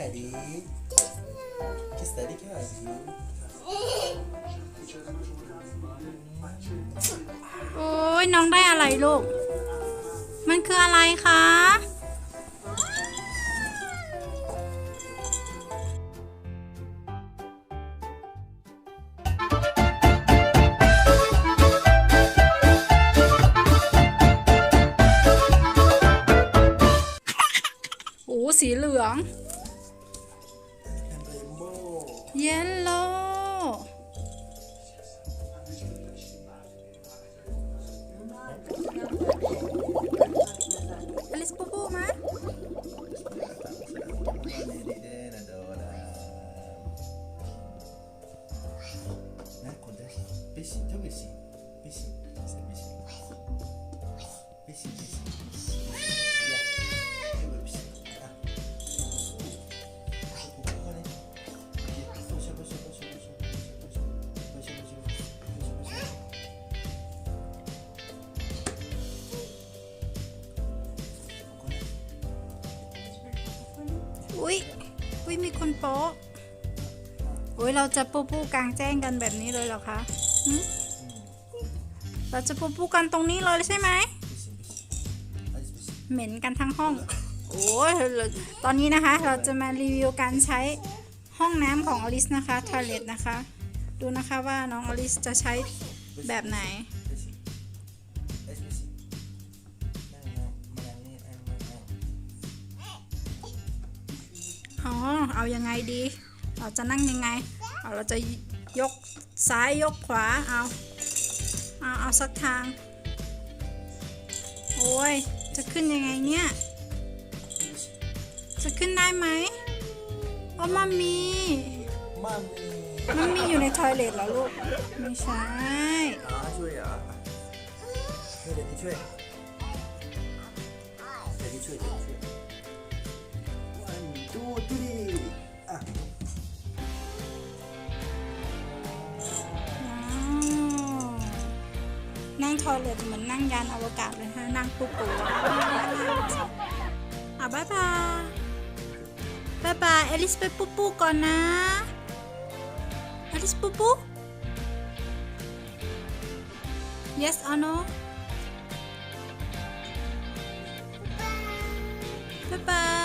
daddy kiss daddy แค่ daddy โอ้ยน้องได้อะไรลูก มันคืออะไรคะ โอ้ สีเหลือง Yellow. Alis po ma. Pesito, pesito, pesito. อุ๊ยอุ๊ยมีคนโป๊ะอุ๊ยเราจะปูปูกลางแจ้งกันแบบนี้เลยเหรอคะเราจะปูปูกันตรงนี้เลยใช่ไหมเหม็นกันทั้งห้อง โอ้ยตอนนี้นะคะ เราจะมารีวิวการใช้ห้องน้ำของอลิสนะคะทอยเลทนะคะ ดูนะคะว่าน้องอลิสจะใช้แบบไหน อ๋อเอายังไงดี เราจะนั่งยังไงเอาเราจะยกซ้ายยกขวาเอาเอาเอาสักทาง โอ้ยจะขึ้นยังไงเนี่ย จะขึ้นได้ไหมโอ้มามี Mami. มันมีอยู่ในทอยเลทเหรอลูก ไม่ใช่อ่าช่วยเหรอให้เดี๋ยวนี้ช่วยเดี๋ยวนี้ช่วย นั่งทอยเลทเหมือนนั่งยานอวกาศเลยฮะนั่งปุ๊บปุ๊บอะบ๊ายบายบ๊ายบายเอลิสไปปุ๊บปุ๊บก่อนนะเอลิสปุ๊บปุ๊บ yes or no บ๊ายบาย